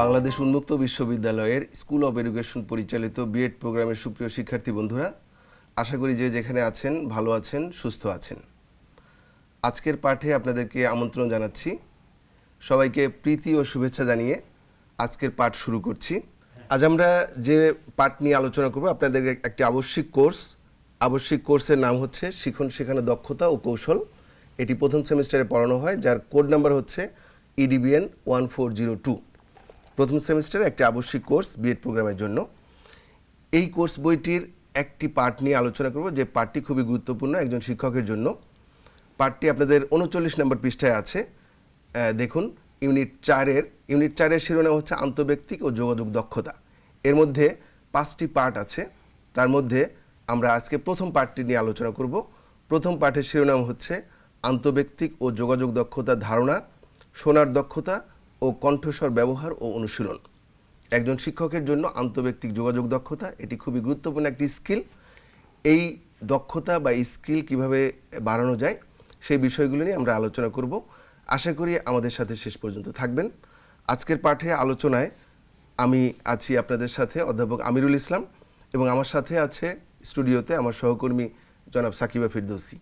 বাংলাদেশ উন্মুক্ত বিশ্ববিদ্যালয়ের school of education পরিচালিত বিএড প্রোগ্রামের সুপ্রিয় শিক্ষার্থী বন্ধুরা, আশা করি যে যেখানে আছেন, ভালো আছেন, সুস্থ আছেন। আজকের পাঠে আপনাদেরকে আমন্ত্রণ জানাচ্ছি। সবাইকে প্রীতি ও শুভেচ্ছা জানিয়ে আজকের পাঠ শুরু করছি। আজ আমরা যে পাঠ নিয়ে আলোচনা করব, আপনাদের একটি আবশ্যিক কোর্স। আবশ্যিক কোর্সের নাম হচ্ছে শিখন শেখানো দক্ষতা ও কৌশল। এটি প্রথম সেমিস্টারে পড়ানো হয়, যার কোড নাম্বার হচ্ছে EDBN one four zero two প্রথম সেমিস্টারে একটি আবশ্যিক কোর্স বিএড প্রোগ্রামের জন্য। এই কোর্স বইটির একটি পার্ট নিয়ে আলোচনা করব, যে পার্টটি খুবই গুরুত্বপূর্ণ একজন শিক্ষকের জন্য। পার্টটি আপনাদের উনচল্লিশ নম্বর পৃষ্ঠায় আছে। দেখুন, ইউনিট চারের ইউনিট চারের শিরোনাম হচ্ছে আন্তঃব্যক্তিক ও যোগাযোগ দক্ষতা। এর মধ্যে পাঁচটি পার্ট আছে। তার মধ্যে আমরা আজকে প্রথম পার্টটি নিয়ে আলোচনা করব। প্রথম পাঠের শিরোনাম হচ্ছে আন্তঃব্যক্তিক ও যোগাযোগ দক্ষতা ধারণা শোনার দক্ষতা ও কণ্ঠস্বর ব্যবহার ও অনুশীলন। একজন শিক্ষকের জন্য আন্তঃব্যক্তিক যোগাযোগ দক্ষতা, এটি খুবই গুরুত্বপূর্ণ একটি স্কিল। এই দক্ষতা বা স্কিল কীভাবে বাড়ানো যায়, সেই বিষয়গুলো নিয়ে আমরা আলোচনা করব। আশা করি আমাদের সাথে শেষ পর্যন্ত থাকবেন। আজকের পাঠে আলোচনায় আমি আছি আপনাদের সাথে অধ্যাপক আমিরুল ইসলাম এবং আমার সাথে আছে স্টুডিওতে আমার সহকর্মী জনাব সাকিবা ফিরদৌসি।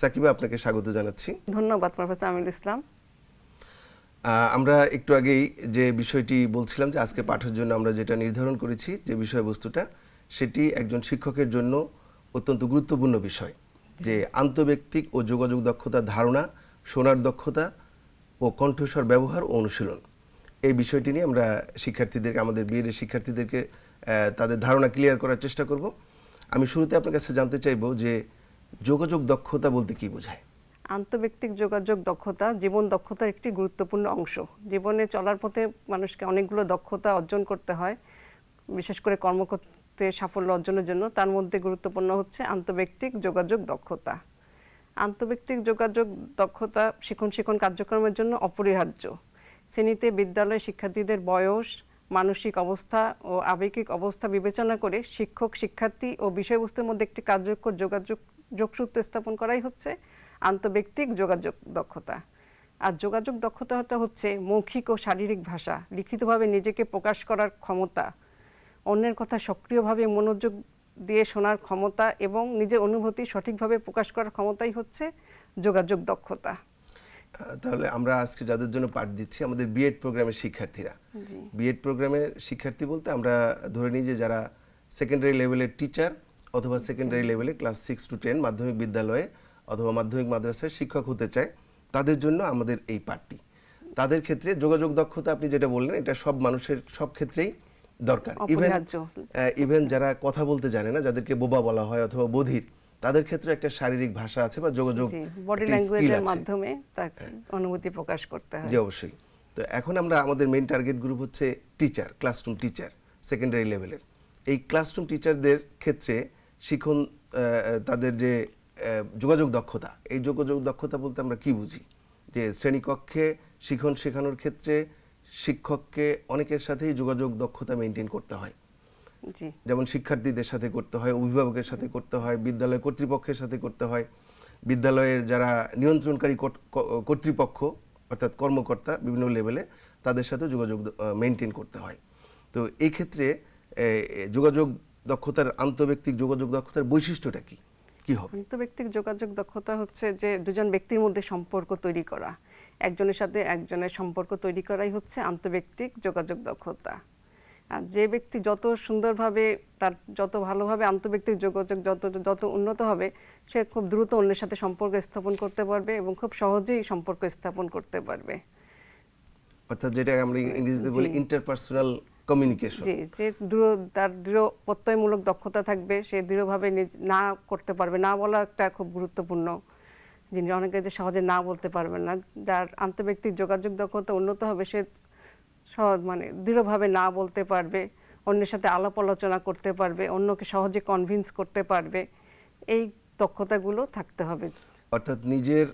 সাকিবা, আপনাকে স্বাগত জানাচ্ছি। ধন্যবাদ প্রফেসর আমিরুল ইসলাম। আমরা একটু আগেই যে বিষয়টি বলছিলাম যে আজকে পাঠের জন্য আমরা যেটা নির্ধারণ করেছি যে বিষয়বস্তুটা, সেটি একজন শিক্ষকের জন্য অত্যন্ত গুরুত্বপূর্ণ বিষয়। যে আন্তব্যক্তিক ও যোগাযোগ দক্ষতার ধারণা শোনার দক্ষতা ও কণ্ঠস্বর ব্যবহার ও অনুশীলন। এই বিষয়টি নিয়ে আমরা শিক্ষার্থীদেরকে, আমাদের বিএড শিক্ষার্থীদেরকে তাদের ধারণা ক্লিয়ার করার চেষ্টা করব। আমি শুরুতে আপনার কাছে জানতে চাইব যে যোগাযোগ দক্ষতা বলতে কি বোঝায়? আন্তঃব্যক্তিক যোগাযোগ দক্ষতা জীবন দক্ষতার একটি গুরুত্বপূর্ণ অংশ। জীবনে চলার পথে মানুষকে অনেকগুলো দক্ষতা অর্জন করতে হয়, বিশেষ করে কর্মক্ষেত্রে সাফল্য অর্জনের জন্য। তার মধ্যে গুরুত্বপূর্ণ হচ্ছে আন্তঃব্যক্তিক যোগাযোগ দক্ষতা। আন্তঃব্যক্তিক যোগাযোগ দক্ষতা শিখন শিখন কার্যক্রমের জন্য অপরিহার্য। শ্রেণীতে বিদ্যালয় শিক্ষার্থীদের বয়স, মানসিক অবস্থা ও আবেগিক অবস্থা বিবেচনা করে শিক্ষক, শিক্ষার্থী ও বিষয়বস্তুর মধ্যে একটি কার্যকর যোগাযোগ যোগসূত্র স্থাপন করাই হচ্ছে আন্তঃব্যক্তিক যোগাযোগ দক্ষতা। আর যোগাযোগ দক্ষতাটা হচ্ছে মৌখিক ও শারীরিক ভাষা। লিখিতভাবে নিজেকে প্রকাশ করার ক্ষমতা অন্যের কথা সক্রিয়ভাবে মনোযোগ দিয়ে শোনার ক্ষমতা এবং নিজের অনুভূতি সঠিকভাবে প্রকাশ করার ক্ষমতাই হচ্ছে যোগাযোগ দক্ষতা। তাহলে আমরা আজকে যাদের জন্য পাঠ দিচ্ছি আমাদের বিএড প্রোগ্রামের শিক্ষার্থীরা। বিএড প্রোগ্রামের শিক্ষার্থী বলতে আমরা ধরে নিই যে যারা সেকেন্ডারি লেভেলের টিচার অথবা সেকেন্ডারি লেভেলে ক্লাস সিক্স টু টেন মাধ্যমিক বিদ্যালয়ে অথবা মাধ্যমিক মাদ্রাসায় শিক্ষক হতে চায় তাদের জন্য আমাদের এই পাঠটি। তাদের ক্ষেত্রে যোগাযোগ দক্ষতা আপনি যেটা বললেন এটা সব মানুষের সব ক্ষেত্রেই দরকার। ইভেন ইভেন যারা কথা বলতে জানে না যাদেরকে বোবা বলা হয় অথবা বধির তাদের ক্ষেত্রে একটা শারীরিক ভাষা আছে বা যোগাযোগ বডি ল্যাঙ্গুয়েজের মাধ্যমে তাকে অনুভূতি প্রকাশ করতে হয়। জি অবশ্যই। তো এখন আমরা আমাদের মেইন টার্গেট গ্রুপ হচ্ছে টিচার ক্লাসরুম টিচার সেকেন্ডারি লেভেলের এই ক্লাসরুম টিচারদের ক্ষেত্রে শিখন তাদের যে যোগাযোগ দক্ষতা। এই যোগাযোগ দক্ষতা বলতে আমরা কি বুঝি? যে শ্রেণীকক্ষে শিখন শেখানোর ক্ষেত্রে শিক্ষককে অনেকের সাথেই যোগাযোগ দক্ষতা মেনটেন করতে হয়। যেমন শিক্ষার্থীদের সাথে করতে হয় অভিভাবকের সাথে করতে হয় বিদ্যালয় কর্তৃপক্ষের সাথে করতে হয়। বিদ্যালয়ের যারা নিয়ন্ত্রণকারী কর্তৃপক্ষ অর্থাৎ কর্মকর্তা বিভিন্ন লেভেলে তাদের সাথে যোগাযোগ মেনটেন করতে হয়। তো এই ক্ষেত্রে যোগাযোগ দক্ষতার আন্তঃব্যক্তিক যোগাযোগ দক্ষতার বৈশিষ্ট্যটা কি? কি হবে? আন্তঃব্যক্তিক যোগাযোগ দক্ষতা হচ্ছে যে দুজন ব্যক্তির মধ্যে সম্পর্ক তৈরি করা। একজনের সাথে একজনের সম্পর্ক তৈরি করাই হচ্ছে আন্তঃব্যক্তিক যোগাযোগ দক্ষতা। আর যে ব্যক্তি যত সুন্দরভাবে তার যত ভালোভাবে আন্তঃব্যক্তিক যোগাযোগ যত যত উন্নত হবে সে খুব দ্রুত অন্যের সাথে সম্পর্ক স্থাপন করতে পারবে এবং খুব সহজেই সম্পর্ক স্থাপন করতে পারবে। অর্থাৎ যেটা আমরা ইংরেজিতে বলি ইন্টারপার্সোনাল কমিউনিকেশন যে দৃঢ় তার দৃঢ় প্রত্যয়মূলক দক্ষতা থাকবে সে দৃঢ়ভাবে নিজ না করতে পারবে। না বলা একটা খুব গুরুত্বপূর্ণ যিনি অনেকে যে সহজে না বলতে পারবেন না। যার আন্তঃব্যক্তিক যোগাযোগ দক্ষতা উন্নত হবে সে সহজ মানে দৃঢ়ভাবে না বলতে পারবে অন্যের সাথে আলাপ আলোচনা করতে পারবে অন্যকে সহজে কনভিন্স করতে পারবে এই দক্ষতাগুলো থাকতে হবে। অর্থাৎ নিজের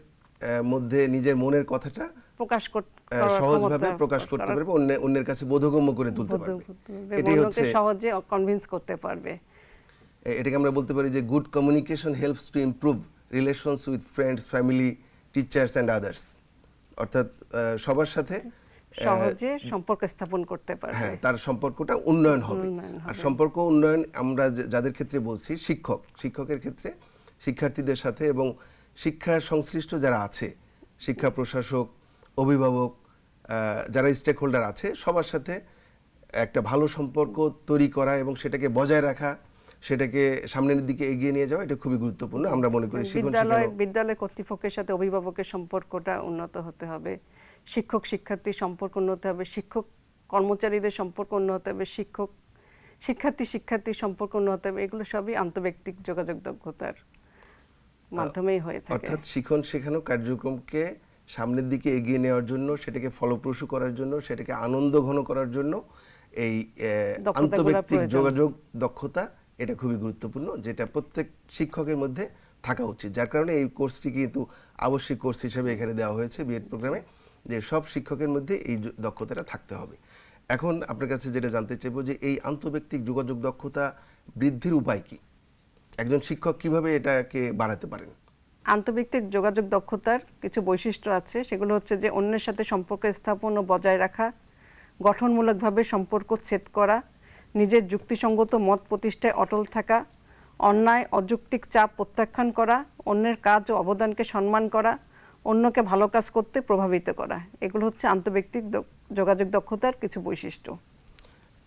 মধ্যে নিজের মনের কথাটা প্রকাশ কর- আহ, করার সহজভাবে প্রকাশ করতে পারবে অন্য অন্যের কাছে বোধগম্য করে তুলতে পারবে। এটাই হচ্ছে সহজে কনভিন্স করতে পারবে। এটাকে আমরা বলতে পারি যে good communication helps to improve relations with friends family teachers and others অর্থাৎ সবার সাথে সহজে সম্পর্ক স্থাপন করতে পারবে। হ্যাঁ তার সম্পর্কটা উন্নয়ন হবে। আর সম্পর্ক উন্নয়ন আমরা যাদের ক্ষেত্রে বলছি শিক্ষক। শিক্ষকের ক্ষেত্রে শিক্ষার্থীদের সাথে এবং শিক্ষা সংশ্লিষ্ট যারা আছে শিক্ষা প্রশাসক অভিভাবক যারা স্টেক হোল্ডার আছে সবার সাথে একটা ভালো সম্পর্ক তৈরি করা এবং সেটাকে বজায় রাখা সেটাকে সামনের দিকে এগিয়ে নিয়ে যাওয়া এটা খুবই গুরুত্বপূর্ণ আমরা মনে করি বিদ্যালয় বিদ্যালয় কর্তৃপক্ষের সাথে অভিভাবকের সম্পর্কটা উন্নত হতে হবে। শিক্ষক শিক্ষার্থী সম্পর্ক উন্নত হবে শিক্ষক কর্মচারীদের সম্পর্ক উন্নত হবে শিক্ষক শিক্ষার্থী শিক্ষার্থী সম্পর্ক উন্নত হবে এগুলো সবই আন্তব্যক্তিক যোগাযোগ দক্ষতার মাধ্যমেই হয়ে থাকে। অর্থাৎ শিখন শেখানো কার্যক্রমকে সামনের দিকে এগিয়ে নেওয়ার জন্য সেটাকে ফলপ্রসূ করার জন্য সেটাকে আনন্দ ঘন করার জন্য এই আন্তঃব্যক্তিক যোগাযোগ দক্ষতা এটা খুবই গুরুত্বপূর্ণ যেটা প্রত্যেক শিক্ষকের মধ্যে থাকা উচিত। যার কারণে এই কোর্সটি কিন্তু আবশ্যিক কোর্স হিসেবে এখানে দেওয়া হয়েছে বিএড প্রোগ্রামে যে সব শিক্ষকের মধ্যে এই দক্ষতাটা থাকতে হবে। এখন আপনার কাছে যেটা জানতে চাইব যে এই আন্তঃব্যক্তিক যোগাযোগ দক্ষতা বৃদ্ধির উপায় কি? একজন শিক্ষক কীভাবে এটাকে বাড়াতে পারেন? আন্তর্ব্যক্তিক যোগাযোগ দক্ষতার কিছু বৈশিষ্ট্য আছে। সেগুলো হচ্ছে যে অন্যের সাথে সম্পর্ক স্থাপন ও বজায় রাখা, গঠনমূলকভাবে সম্পর্ক ছেদ করা, নিজের যুক্তিসঙ্গত মত প্রতিষ্ঠায় অটল থাকা, অন্যায়, অযৌক্তিক চাপ প্রত্যাখ্যান করা, অন্যের কাজ ও অবদানকে সম্মান করা, অন্যকে ভালো কাজ করতে প্রভাবিত করা। এগুলো হচ্ছে আন্তর্ব্যক্তিক যোগাযোগ দক্ষতার কিছু বৈশিষ্ট্য।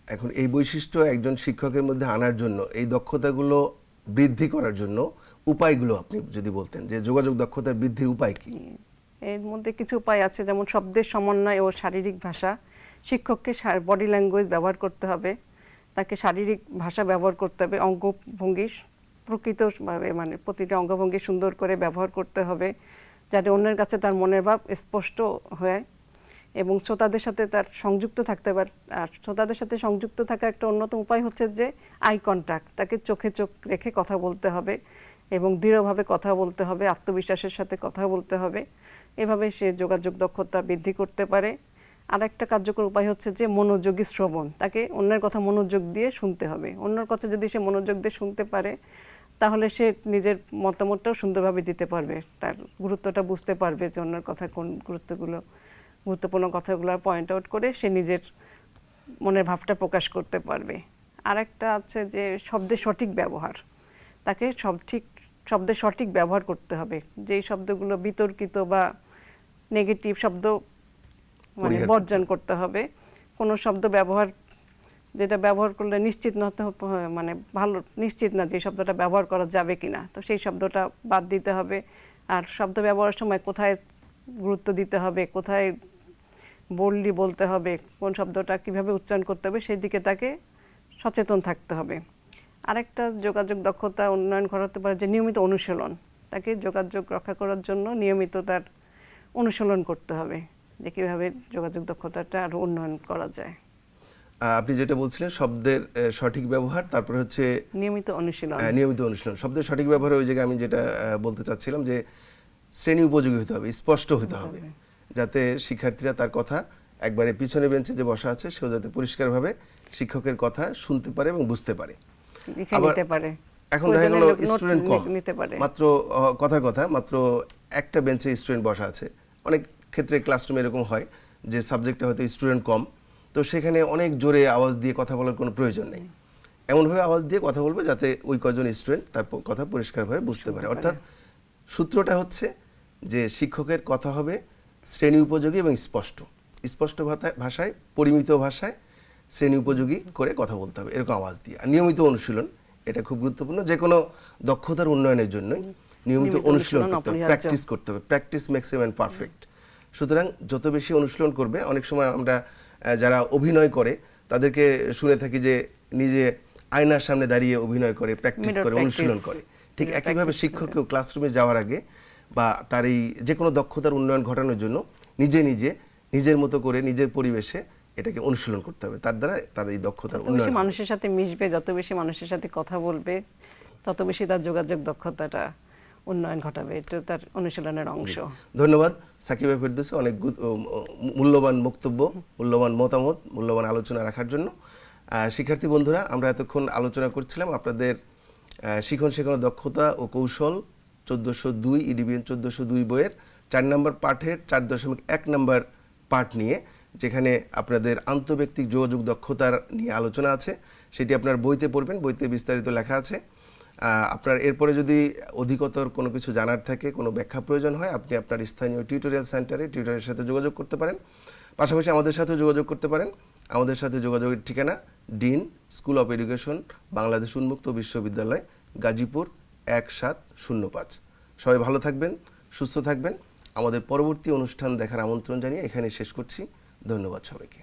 এখন এই বৈশিষ্ট্য একজন শিক্ষকের মধ্যে আনার জন্য, এই দক্ষতাগুলো বৃদ্ধি করার জন্য উপায়গুলো আপনি যদি বলতেন যে যোগাযোগ দক্ষতার বৃদ্ধির উপায় কি? এর মধ্যে কিছু উপায় আছে, যেমন শব্দের সমন্বয় ও শারীরিক ভাষা। শিক্ষককে বডি ল্যাঙ্গুয়েজ ব্যবহার করতে হবে। তাকে শারীরিক ভাষা ব্যবহার করতে হবে। অঙ্গভঙ্গি প্রকৃতভাবে মানে প্রতিটা অঙ্গভঙ্গি সুন্দর করে ব্যবহার করতে হবে, যাতে অন্যের কাছে তার মনের ভাব স্পষ্ট হয় এবং শ্রোতাদের সাথে তার সংযুক্ত থাকতে পারে, আর শ্রোতাদের সাথে সংযুক্ত থাকার একটা অন্যতম উপায় হচ্ছে যে আই কন্ট্যাক্ট তাকে চোখে চোখ রেখে কথা বলতে হবে। এবং দৃঢ়ভাবে কথা বলতে হবে, আত্মবিশ্বাসের সাথে কথা বলতে হবে। এভাবে সে যোগাযোগ দক্ষতা বৃদ্ধি করতে পারে। আর একটা কার্যকর উপায় হচ্ছে যে মনোযোগী শ্রবণ। তাকে অন্যের কথা মনোযোগ দিয়ে শুনতে হবে। অন্যের কথা যদি সে মনোযোগ দিয়ে শুনতে পারে, তাহলে সে নিজের মতামতটাও সুন্দরভাবে দিতে পারবে। তার গুরুত্বটা বুঝতে পারবে যে অন্যের কথা কোন গুরুত্বগুলো, গুরুত্বপূর্ণ কথাগুলো পয়েন্ট আউট করে সে নিজের মনের ভাবটা প্রকাশ করতে পারবে। আর একটা আছে যে শব্দের সঠিক ব্যবহার। তাকে সব ঠিক শব্দের সঠিক ব্যবহার করতে হবে। যেই শব্দগুলো বিতর্কিত বা নেগেটিভ শব্দ মানে বর্জন করতে হবে। কোনো শব্দ ব্যবহার যেটা ব্যবহার করলে নিশ্চিত না মানে ভালো নিশ্চিত না যে শব্দটা ব্যবহার করা যাবে কিনা। তো সেই শব্দটা বাদ দিতে হবে। আর শব্দ ব্যবহারের সময় কোথায় গুরুত্ব দিতে হবে কোথায় বললি বলতে হবে কোন শব্দটা কীভাবে উচ্চারণ করতে হবে সেই দিকে তাকে সচেতন থাকতে হবে। আরেকটা যোগাযোগ দক্ষতা উন্নয়ন করাতে পারে যে নিয়মিত অনুশীলন। তাকে যোগাযোগ রক্ষা করার জন্য নিয়মিত তার অনুশীলন করতে হবে যে কীভাবে যোগাযোগ দক্ষতাটা আরও উন্নয়ন করা যায়। আপনি যেটা বলছিলেন শব্দের সঠিক ব্যবহার তারপরে হচ্ছে নিয়মিত অনুশীলন। নিয়মিত অনুশীলন। শব্দের সঠিক ব্যবহারে ওই জায়গায় আমি যেটা বলতে চাচ্ছিলাম যে শ্রেণি উপযোগী হতে হবে স্পষ্ট হতে হবে। যাতে শিক্ষার্থীরা তার কথা একবারে পিছনে বেঞ্চে যে বসা আছে সেও যাতে পরিষ্কারভাবে শিক্ষকের কথা শুনতে পারে এবং বুঝতে পারে। লিখে নিতে পারে। এখন দেখা গেল নোট- নোট স্টুডেন্ট কম। মাত্র কথার কথা মাত্র একটা বেঞ্চে স্টুডেন্ট বসা আছে। অনেক ক্ষেত্রে ক্লাসরুমে এরকম হয় যে সাবজেক্টে হয়তো স্টুডেন্ট কম। তো সেখানে অনেক জোরে আওয়াজ দিয়ে কথা বলার কোনো প্রয়োজন নেই। এমনভাবে আওয়াজ দিয়ে কথা বলবে যাতে ওই কজন স্টুডেন্ট তার কথা পরিষ্কারভাবে বুঝতে পারে। অর্থাৎ সূত্রটা হচ্ছে যে শিক্ষকের কথা হবে শ্রেণি উপযোগী এবং স্পষ্ট। স্পষ্ট ভাষায় পরিমিত ভাষায় শ্রেণি উপযোগী করে কথা বলতে হবে এরকম আওয়াজ দিয়ে। আর নিয়মিত অনুশীলন এটা খুব গুরুত্বপূর্ণ। যে কোনো দক্ষতার উন্নয়নের জন্য নিয়মিত অনুশীলন করতে হবে প্র্যাকটিস করতে হবে প্র্যাকটিস ম্যাক্সিমাম পারফেক্ট সুতরাং যত বেশি অনুশীলন করবে অনেক সময় আমরা যারা অভিনয় করে তাদেরকে শুনে থাকি যে নিজে আয়নার সামনে দাঁড়িয়ে অভিনয় করে প্র্যাকটিস করে অনুশীলন করে। ঠিক একইভাবে শিক্ষককেও ক্লাসরুমে যাওয়ার আগে বা তার এই যে কোনো দক্ষতার উন্নয়ন ঘটানোর জন্য নিজে নিজে নিজের মতো করে নিজের পরিবেশে এটাকে অনুশীলন করতে হবে। তার দ্বারা তার এই দক্ষতার উন্নয়ন মানুষের সাথে মিশবে যত বেশি মানুষের সাথে কথা বলবে তত বেশি তার যোগাযোগ দক্ষতাটা উন্নয়ন ঘটাবে। এটা তার অনুশীলনের অংশ। ধন্যবাদ। সাকিব ফেরদৌসি অনেক মূল্যবান বক্তব্য মূল্যবান মতামত মূল্যবান আলোচনা রাখার জন্য। শিক্ষার্থী বন্ধুরা আমরা এতক্ষণ আলোচনা করছিলাম আপনাদের শিখন শেখানো দক্ষতা ও কৌশল চোদ্দোশো দুই ইডিবিএন চোদ্দোশো দুই বইয়ের চার নম্বর পাঠের চার দশমিক এক নম্বর পাঠ নিয়ে যেখানে আপনাদের আন্তব্যক্তিক যোগাযোগ দক্ষতার নিয়ে আলোচনা আছে, সেটি আপনার বইতে পড়বেন, বইতে বিস্তারিত লেখা আছে। আপনার এরপরে যদি অধিকতর কোনো কিছু জানার থাকে, কোনো ব্যাখ্যা প্রয়োজন হয়, আপনি আপনার স্থানীয় টিউটোরিয়াল সেন্টারে টিউটোরিয়ালের সাথে যোগাযোগ করতে পারেন। পাশাপাশি আমাদের সাথেও যোগাযোগ করতে পারেন। আমাদের সাথে যোগাযোগের ঠিকানা dean, school of education, Bangladesh উন্মুক্ত বিশ্ববিদ্যালয়, গাজীপুর এক সাত শূন্য পাঁচ। সবাই ভালো থাকবেন, সুস্থ থাকবেন। আমাদের পরবর্তী অনুষ্ঠান দেখার আমন্ত্রণ জানিয়ে এখানে শেষ করছি। ধন্যবাদ সবাইকে।